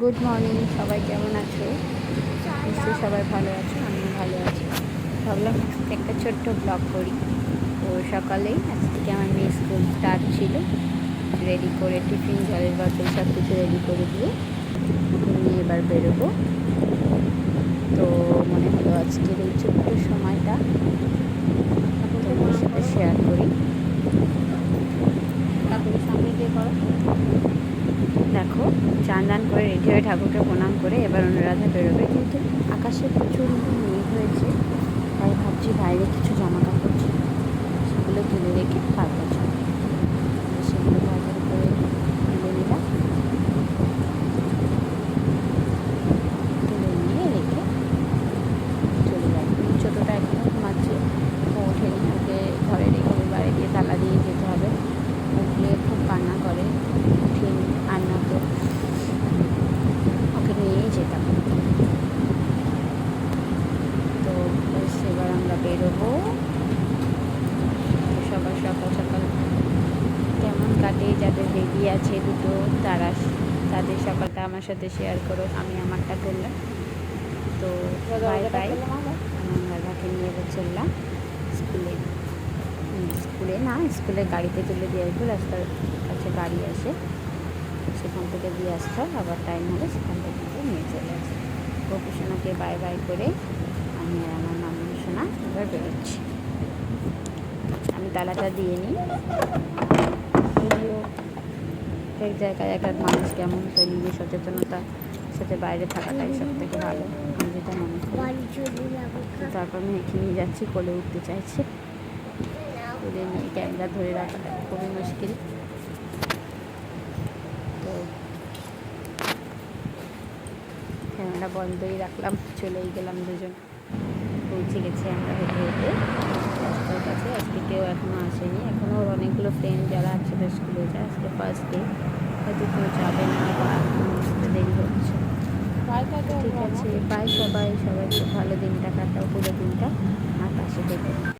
Good morning সবাই কেমন আছো? নিশ্চয়ই সবাই ভালো আছো আমি ভালো আছি। ভাবলাম একটা ছোট্ট ব্লগ করি। তো সকালেই আজ থেকে আমার মেয়ে স্কুল স্টার্ট ছিল। রেডি করে টিফিন, জলের বোতল সব কিছু রেডি করে দিয়ে আমি এবার বেরোবো। তো মনে হলো আজকের এই সময়টা তোমার সাথে শেয়ার করি তারপরে সামনে দিয়ে করো দেখো চান করে রেডি হয়ে ঠাকুরকে প্রণাম করে এবার অনুরাধা বেরোবে। কিন্তু আকাশে প্রচুর মেঘ হয়েছে, তাই ভাবছি বাইরে কিছু জামা কাপড় সেগুলো কিনে রেখে পাল্টা ছিল সেগুলো বাজার করে তুলে নিলাম তুলে নিয়ে রেখে চলে যাই ছোটোটা এখনও ঘুমাচ্ছে ও ওঠেনি ওকে ঘরে রেখে বাড়ি দিয়ে তালা দিয়ে যেতে হবে উঠলে খুব কান্না করে উঠেনি আর না তো ওকে নিয়েই যেতাম তো ব্যাস এবার আমরা বেরোবো তো সবার সকাল সকাল কেমন কাটে যাদের বেবি আছে দুটো তারা তাদের সকালটা আমার সাথে শেয়ার করো আমি আমারটা করলাম। তো বাই বাই আমি দাদাকে নিয়ে এবার চললাম স্কুলে। স্কুলে না স্কুলের গাড়িতে তুলে দিয়ে আসব রাস্তার কাছে গাড়ি আসে। সেখান থেকে দিয়ে আসতে হয় আবার টাইম হলে সেখান থেকে নিয়ে চলে আসে। গোপু সোনাকে বাই বাই করে আমি আর আমার মামনি সোনা এবার বেরোচ্ছি। আমি তালাটা দিয়ে নিই। যদিও এক জায়গায় এক এক মানুষ কেমন তো নিজের সচেতনতার সাথে বাইরে থাকাটাই সব থেকে ভালো, আমি যেটা মনে করি। তারপর এখানে নিয়ে যাচ্ছি, কোলে উঠতে চাইছে। কোলে নিয়ে ক্যামেরা ধরে রাখাটা খুবই মুশকিল। তো ক্যামেরা বন্ধই রাখলাম, চলেই গেলাম দুজন। পৌঁছে গেছি আমরা হেঁটে হেঁটে। রাস্তার কাছে, আজকে কেউ এখনও আসেনি। অনেকগুলো ফ্রেন্ড যারা একসাথে স্কুলে যায় আজকে ফার্স্ট ডে হয়তো কেউ যাবে না বা আসতে দেরি হচ্ছে। ঠিক আছে বাই সবাই সবাই খুব ভালো দিনটা কাটাও পুরো